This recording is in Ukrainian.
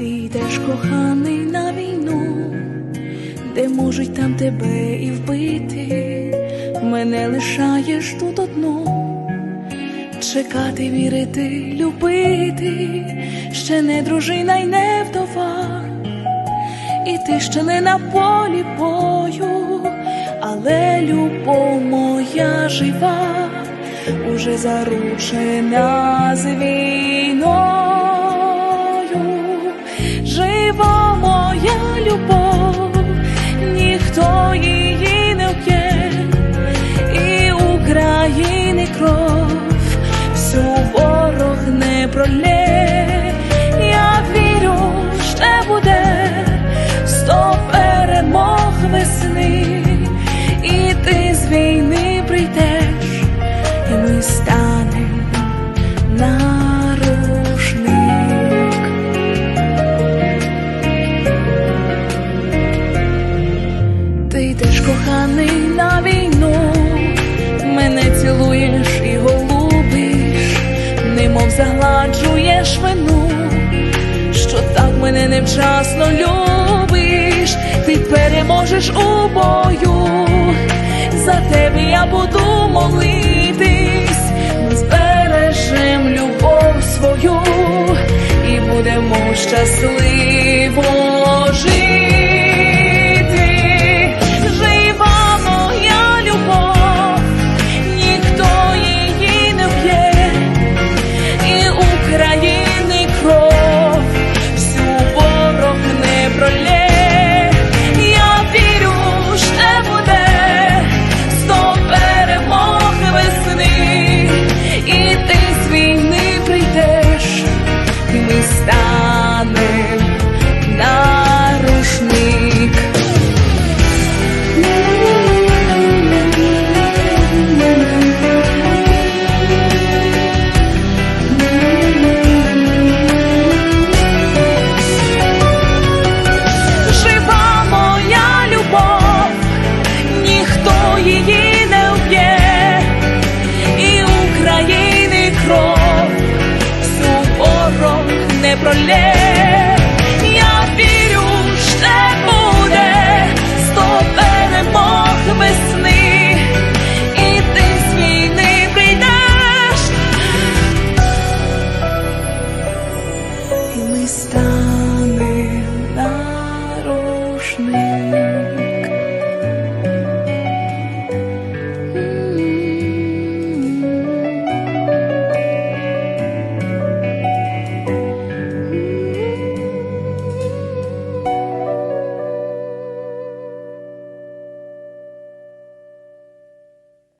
Ти йдеш, коханий, на війну, де можуть там тебе і вбити, мене лишаєш тут одну, чекати, вірити, любити, ще не дружина й не вдова, і ти ще не на полі бою, але любов моя жива, уже заручена з війною. Жива моя любов, ніхто її не вп'є, і України кров. Всю ворог не пролє. Цілуєш і голубиш, немов загладжуєш вину, що так мене невчасно любиш, ти переможеш у бою, за тебе я буду молитись, ми збережем любов свою і будемо щасливо ми і ми станем на рушник.